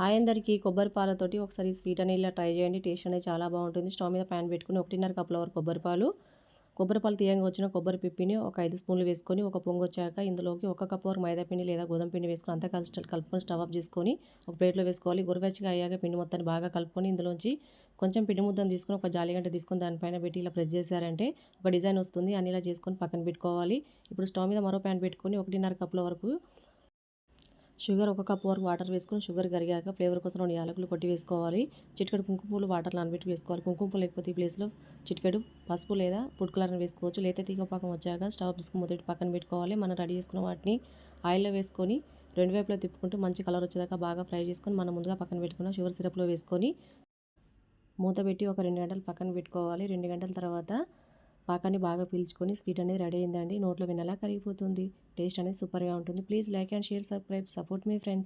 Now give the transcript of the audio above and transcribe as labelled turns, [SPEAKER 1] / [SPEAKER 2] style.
[SPEAKER 1] Hi అందరికీ కొబ్బరి పాలతోటి ఒకసారి స్వీట్ అనేది ఇలా ట్రై చేయండి. టేస్ట్ అనేది చాలా బాగుంటుంది. స్టవ్ మీద ప్యాన్ పెట్టుకుని ఒకటిన్నర కప్పుల వరకు కొబ్బరి పాలు. కొబ్బరి పాలు తీయంగా వచ్చిన కొబ్బరి పిప్పిని ఒక ఐదు స్పూన్లు వేసుకొని ఒక పొంగు వచ్చాక ఇందులోకి ఒక కప్పు వరకు మైదా పిండి లేదా గోధుమ పిండి వేసుకొని అంతా కలిసి కలుపుకొని స్టవ్ ఆఫ్ చేసుకొని ఒక ప్లేట్లో వేసుకోవాలి. గురవెచ్చగా అయ్యాక పిండి మొత్తాన్ని బాగా కలుపుకొని ఇందులోంచి కొంచెం పిండి ముద్దను తీసుకొని ఒక జాలిగంట తీసుకొని దానిపైన పెట్టి ఇలా ప్రెస్ చేశారంటే ఒక డిజైన్ వస్తుంది. అని ఇలా చేసుకొని పక్కన పెట్టుకోవాలి. ఇప్పుడు స్టవ్ మీద మరో ప్యాన్ పెట్టుకొని ఒకటిన్నర కప్పుల వరకు షుగర్ ఒక కప్ వరకు వాటర్ వేసుకొని షుగర్ కరిగాక ఫ్లేవర్ కోసం రెండు యాలకులు కొట్టి వేసుకోవాలి. చిటికెడు కుంకుమ వాటర్ నానబెట్టి వేసుకోవాలి. కుంకుమ పూలు లేకపోతే ఈ ప్లేస్లో చిటికెడు పసుపు లేదా ఫుడ్ కలర్ వేసుకోవచ్చు. లేదా తీగ పాకం వచ్చాక స్టవ్ తీసుకుని మొదటి పక్కన పెట్టుకోవాలి. మనం రెడీ చేసుకున్న వాటిని ఆయిల్లో వేసుకొని రెండు వైపులో తిప్పుకుంటూ మంచి కలర్ వచ్చేదాకా బాగా ఫ్రై చేసుకొని మనం ముందుగా పక్కన పెట్టుకున్న షుగర్ సిరప్లో వేసుకొని మూత పెట్టి ఒక రెండు గంటలు పక్కన పెట్టుకోవాలి. రెండు గంటల తర్వాత పాకాన్ని బాగా పీల్చుకొని స్వీట్ అనేది రెడీ అయిందండి. నోట్లో వినలా కరిగిపోతుంది. టేస్ట్ అనేది సూపర్గా ఉంటుంది. Please like and share subscribe. Support me friends.